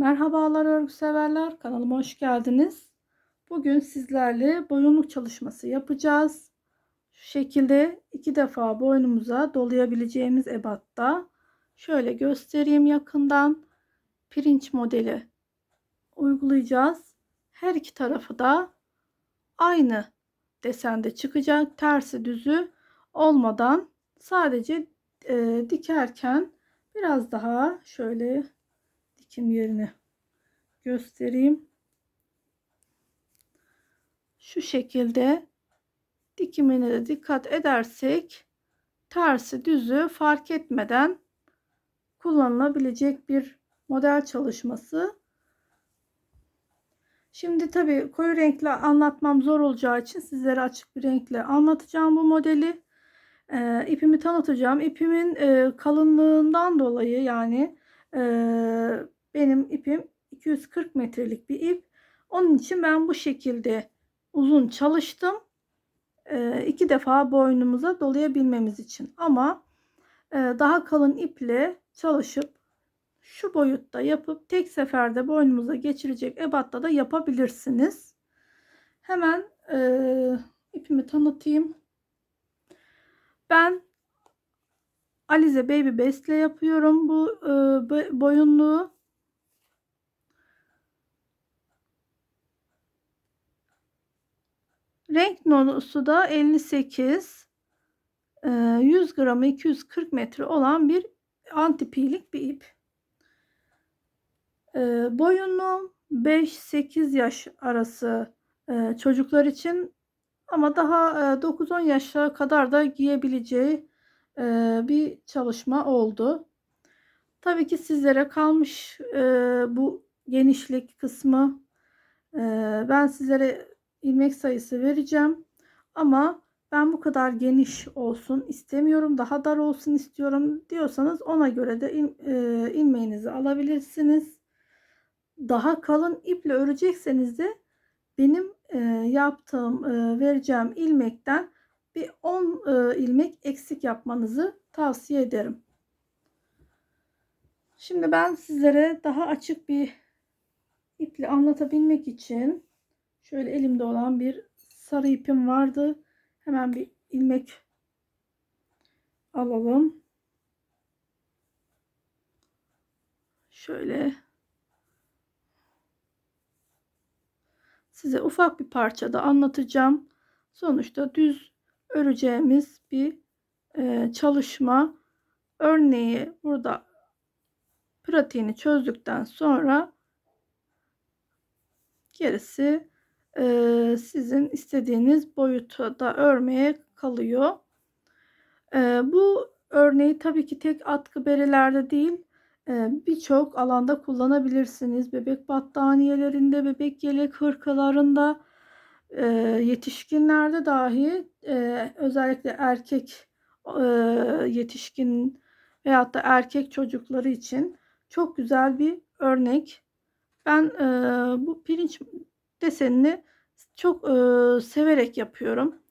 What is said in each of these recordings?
Merhabalar örgü severler kanalıma hoş geldiniz. Bugün sizlerle boyunluk çalışması yapacağız. Şu şekilde iki defa boynumuza dolayabileceğimiz ebatta şöyle göstereyim yakından pirinç modeli uygulayacağız. Her iki tarafı da aynı desende çıkacak. Tersi düzü olmadan sadece e, dikerken biraz daha şöyle dikim yerini göstereyim. Şu şekilde dikimine de dikkat edersek tersi düzü fark etmeden kullanılabilecek bir model çalışması. Şimdi tabii koyu renkle anlatmam zor olacağı için sizlere açık bir renkle anlatacağım bu modeli. E, ipimi tanıtacağım. İpimin e, kalınlığından dolayı yani e, benim ipim 240 metrelik bir ip. Onun için ben bu şekilde uzun çalıştım. E, iki defa boynumuza dolayabilmemiz için. Ama e, daha kalın iple çalışıp şu boyutta yapıp tek seferde boynumuza geçirecek ebatta da yapabilirsiniz. Hemen e, ipimi tanıtayım. Ben Alize Baby Best'le yapıyorum bu e, boyunluğu. Renk nonusu da 58. E, 100 gramı 240 metre olan bir antipilik bir ip. E, boyunluğum 5-8 yaş arası e, çocuklar için ama daha 9-10 yaşa kadar da giyebileceği bir çalışma oldu. Tabii ki sizlere kalmış bu genişlik kısmı. Ben sizlere ilmek sayısı vereceğim. Ama ben bu kadar geniş olsun istemiyorum. Daha dar olsun istiyorum diyorsanız ona göre de ilmeğinizi alabilirsiniz. Daha kalın iple örecekseniz de benim e, yaptığım e, vereceğim ilmekten bir 10 e, ilmek eksik yapmanızı tavsiye ederim. Şimdi ben sizlere daha açık bir iple anlatabilmek için şöyle elimde olan bir sarı ipim vardı. Hemen bir ilmek alalım. Şöyle size ufak bir parçada anlatacağım. Sonuçta düz öreceğimiz bir e, çalışma. Örneği burada pratiğini çözdükten sonra gerisi e, sizin istediğiniz boyutta örmeye kalıyor. E, bu örneği tabii ki tek atkı berelerde değil birçok alanda kullanabilirsiniz. Bebek battaniyelerinde, bebek yelek hırkalarında, yetişkinlerde dahi özellikle erkek yetişkin veyahut da erkek çocukları için çok güzel bir örnek. Ben bu pirinç desenini çok severek yapıyorum.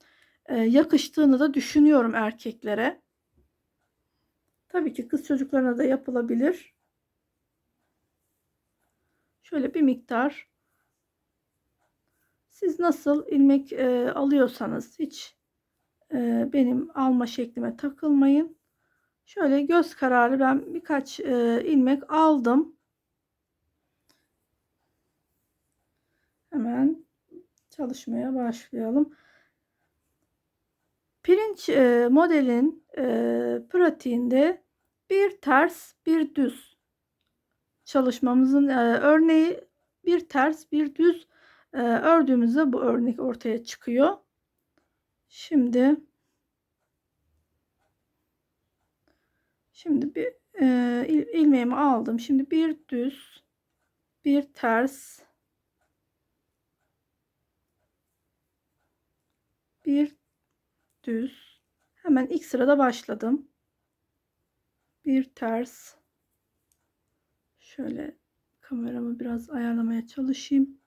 Yakıştığını da düşünüyorum erkeklere. Tabii ki kız çocuklarına da yapılabilir. Şöyle bir miktar siz nasıl ilmek e, alıyorsanız hiç e, benim alma şeklime takılmayın. Şöyle göz kararı ben birkaç e, ilmek aldım. Hemen çalışmaya başlayalım. Pirinç e, modelin e, pratiğinde bir ters bir düz çalışmamızın e, örneği bir ters bir düz e, ördüğümüzde bu örnek ortaya çıkıyor. Şimdi şimdi bir e, il, ilmeğimi aldım. Şimdi bir düz bir ters bir düz. Hemen ilk sırada başladım. Bir ters. Şöyle kameramı biraz ayarlamaya çalışayım.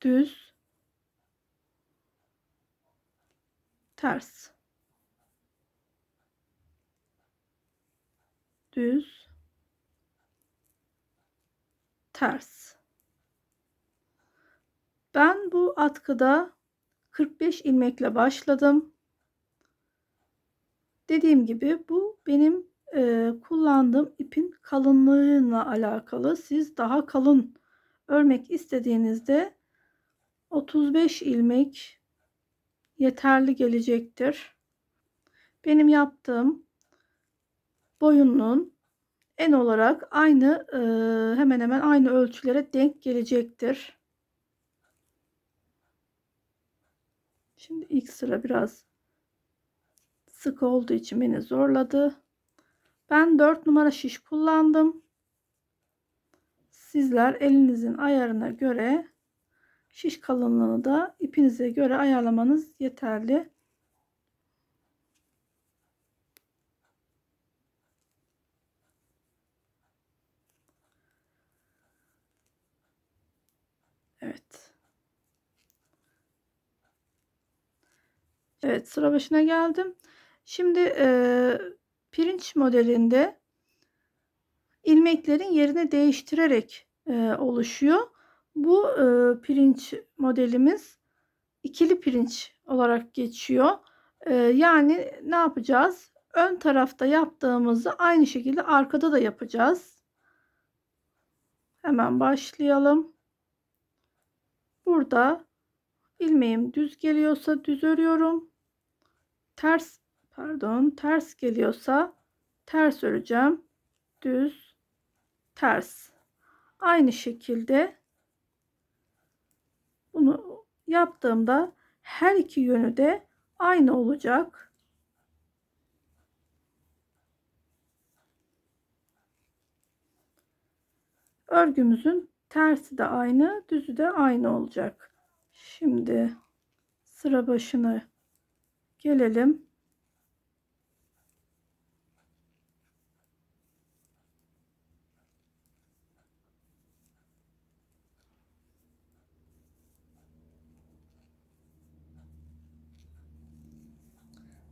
Düz. Ters. Düz. Ters. Ben bu atkıda 45 ilmekle başladım. Dediğim gibi bu benim e, kullandığım ipin kalınlığıyla alakalı. Siz daha kalın örmek istediğinizde 35 ilmek yeterli gelecektir. Benim yaptığım boyunluğun en olarak aynı e, hemen hemen aynı ölçülere denk gelecektir. Şimdi ilk sıra biraz sık olduğu için beni zorladı. Ben 4 numara şiş kullandım. Sizler elinizin ayarına göre şiş kalınlığını da ipinize göre ayarlamanız yeterli. Evet. Evet sıra başına geldim. Şimdi e, pirinç modelinde ilmeklerin yerini değiştirerek e, oluşuyor. Bu e, pirinç modelimiz ikili pirinç olarak geçiyor. E, yani ne yapacağız? Ön tarafta yaptığımızı aynı şekilde arkada da yapacağız. Hemen başlayalım. Burada ilmeğim düz geliyorsa düz örüyorum. Ters pardon ters geliyorsa ters öreceğim. Düz ters. Aynı şekilde bunu yaptığımda her iki yönü de aynı olacak. Örgümüzün tersi de aynı, düzü de aynı olacak. Şimdi sıra başına gelelim.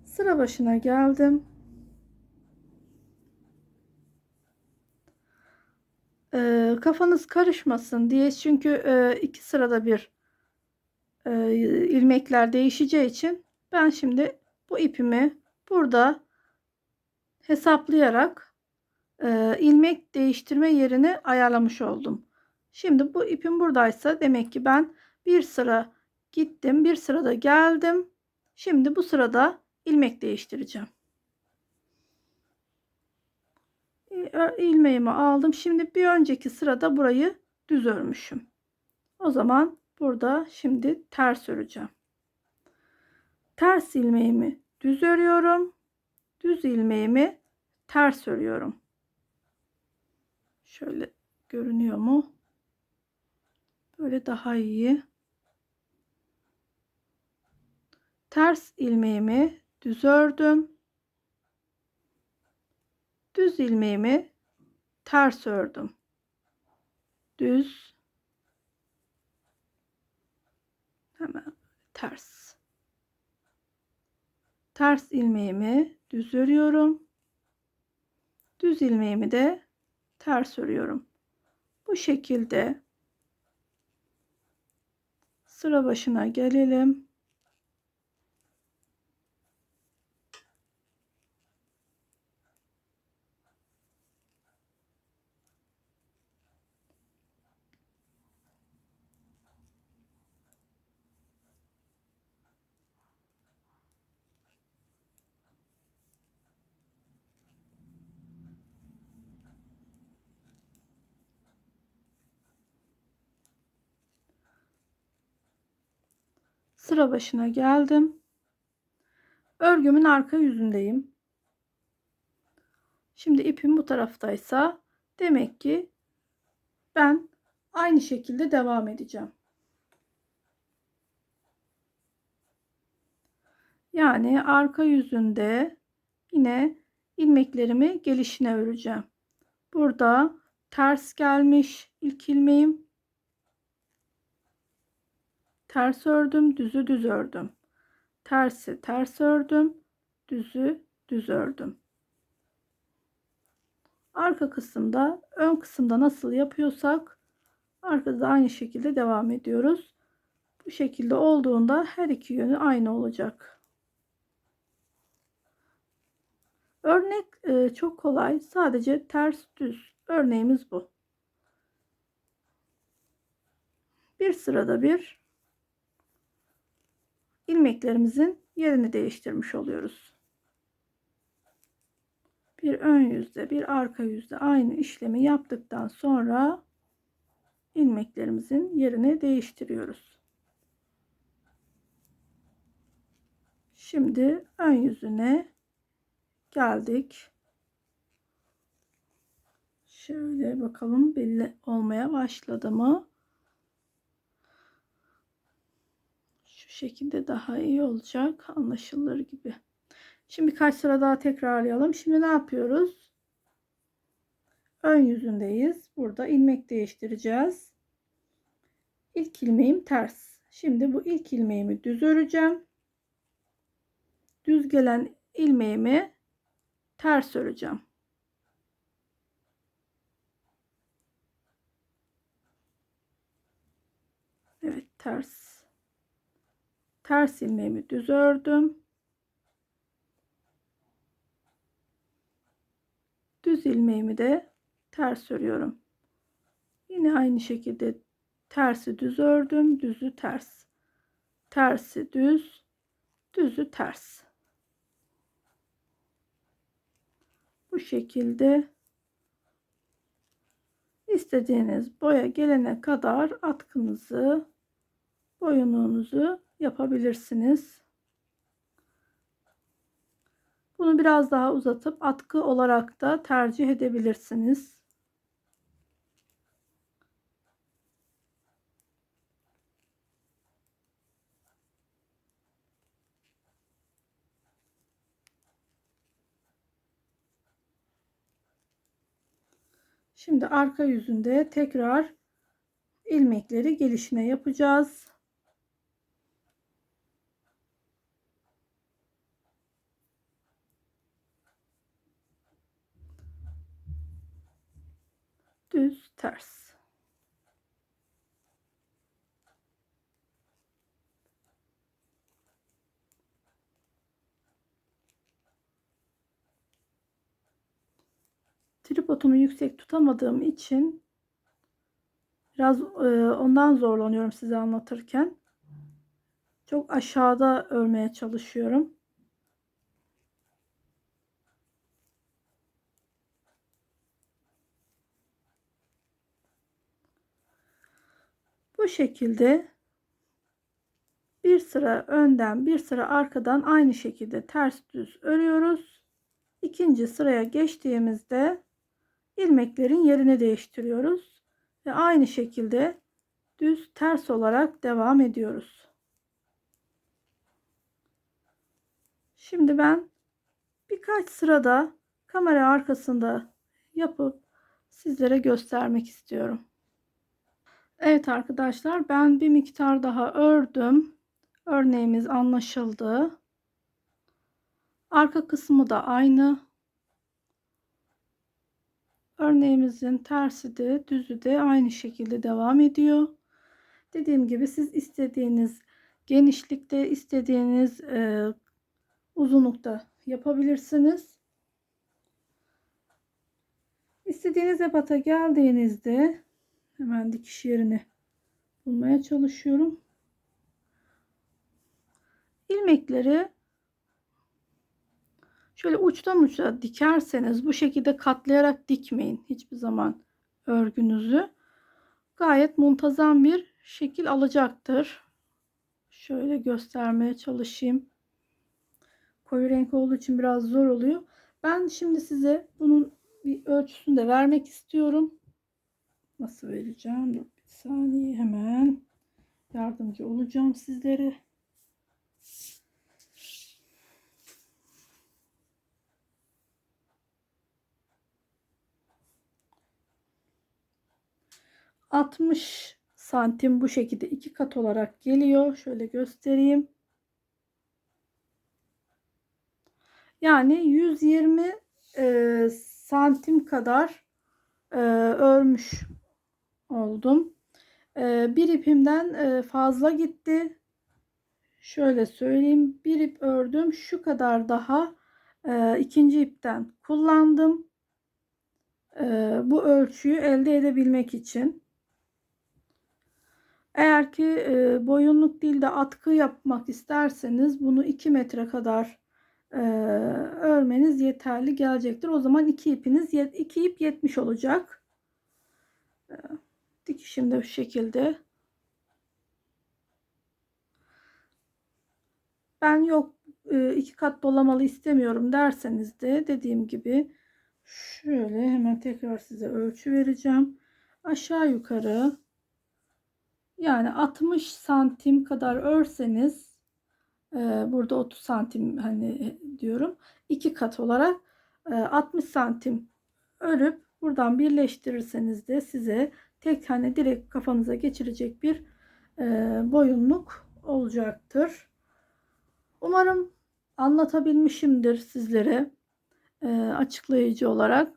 Sıra başına geldim. Ee, kafanız karışmasın diye çünkü e, iki sırada bir e, ilmekler değişeceği için ben şimdi bu ipimi burada hesaplayarak e, ilmek değiştirme yerini ayarlamış oldum. Şimdi bu ipim buradaysa demek ki ben bir sıra gittim bir sırada geldim. Şimdi bu sırada ilmek değiştireceğim. ilmeğimi aldım. Şimdi bir önceki sırada burayı düz örmüşüm. O zaman burada şimdi ters öreceğim. Ters ilmeğimi düz örüyorum. Düz ilmeğimi ters örüyorum. Şöyle görünüyor mu? Böyle daha iyi. Ters ilmeğimi düz ördüm. Düz ilmeğimi ters ördüm. Düz hemen ters. Ters ilmeğimi düz örüyorum. Düz ilmeğimi de ters örüyorum. Bu şekilde sıra başına gelelim. Sıra başına geldim. Örgümün arka yüzündeyim. Şimdi ipim bu taraftaysa demek ki ben aynı şekilde devam edeceğim. Yani arka yüzünde yine ilmeklerimi gelişine öreceğim. Burada ters gelmiş ilk ilmeğim ters ördüm, düzü düz ördüm. Tersi ters ördüm, düzü düz ördüm. Arka kısımda, ön kısımda nasıl yapıyorsak Arkada da aynı şekilde devam ediyoruz. Bu şekilde olduğunda her iki yönü aynı olacak. Örnek e, çok kolay. Sadece ters düz. Örneğimiz bu. Bir sırada bir ilmeklerimizin yerini değiştirmiş oluyoruz. Bir ön yüzde, bir arka yüzde aynı işlemi yaptıktan sonra ilmeklerimizin yerini değiştiriyoruz. Şimdi ön yüzüne geldik. Şöyle bakalım belli olmaya başladı mı? Şu şekilde daha iyi olacak. Anlaşılır gibi. Şimdi birkaç sıra daha tekrarlayalım. Şimdi ne yapıyoruz? Ön yüzündeyiz. Burada ilmek değiştireceğiz. İlk ilmeğim ters. Şimdi bu ilk ilmeğimi düz öreceğim. Düz gelen ilmeğimi ters öreceğim. Evet ters. Ters ilmeğimi düz ördüm. Düz ilmeğimi de ters örüyorum. Yine aynı şekilde tersi düz ördüm, düzü ters. Tersi düz, düzü ters. Bu şekilde istediğiniz boya gelene kadar atkınızı, boyunluğunuzu yapabilirsiniz. Bunu biraz daha uzatıp atkı olarak da tercih edebilirsiniz. Şimdi arka yüzünde tekrar ilmekleri gelişine yapacağız. Düz ters. tripodumu yüksek tutamadığım için biraz e, ondan zorlanıyorum size anlatırken. Çok aşağıda örmeye çalışıyorum. Bu şekilde bir sıra önden bir sıra arkadan aynı şekilde ters düz örüyoruz. İkinci sıraya geçtiğimizde ilmeklerin yerini değiştiriyoruz ve aynı şekilde düz ters olarak devam ediyoruz. Şimdi ben birkaç sırada kamera arkasında yapıp sizlere göstermek istiyorum. Evet arkadaşlar ben bir miktar daha ördüm. Örneğimiz anlaşıldı. Arka kısmı da aynı. Örneğimizin tersi de düzü de aynı şekilde devam ediyor. Dediğim gibi siz istediğiniz genişlikte istediğiniz e, uzunlukta yapabilirsiniz. İstediğiniz ebata geldiğinizde hemen dikiş yerini bulmaya çalışıyorum. İlmekleri Şöyle uçtan uca dikerseniz bu şekilde katlayarak dikmeyin hiçbir zaman örgünüzü. Gayet muntazam bir şekil alacaktır. Şöyle göstermeye çalışayım. Koyu renk olduğu için biraz zor oluyor. Ben şimdi size bunun bir ölçüsünü de vermek istiyorum. Nasıl vereceğim? Bir saniye hemen yardımcı olacağım sizlere. 60 santim bu şekilde iki kat olarak geliyor. Şöyle göstereyim. Yani 120 e, santim kadar e, örmüş oldum. Bir ipimden fazla gitti. Şöyle söyleyeyim. Bir ip ördüm. Şu kadar daha ikinci ipten kullandım. Bu ölçüyü elde edebilmek için. Eğer ki boyunluk değil de atkı yapmak isterseniz bunu 2 metre kadar örmeniz yeterli gelecektir. O zaman iki ipiniz 2 ip 70 olacak. E, dikişim de bu şekilde. Ben yok e, iki kat dolamalı istemiyorum derseniz de dediğim gibi şöyle hemen tekrar size ölçü vereceğim. Aşağı yukarı yani 60 santim kadar örseniz e, burada 30 santim hani diyorum iki kat olarak e, 60 santim örüp buradan birleştirirseniz de size tek hani direkt kafanıza geçirecek bir e, boyunluk olacaktır. Umarım anlatabilmişimdir sizlere e, açıklayıcı olarak.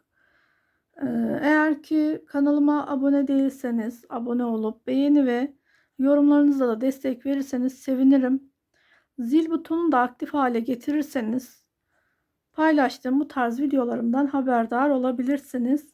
E, eğer ki kanalıma abone değilseniz abone olup beğeni ve yorumlarınızla da destek verirseniz sevinirim. Zil butonunu da aktif hale getirirseniz paylaştığım bu tarz videolarımdan haberdar olabilirsiniz.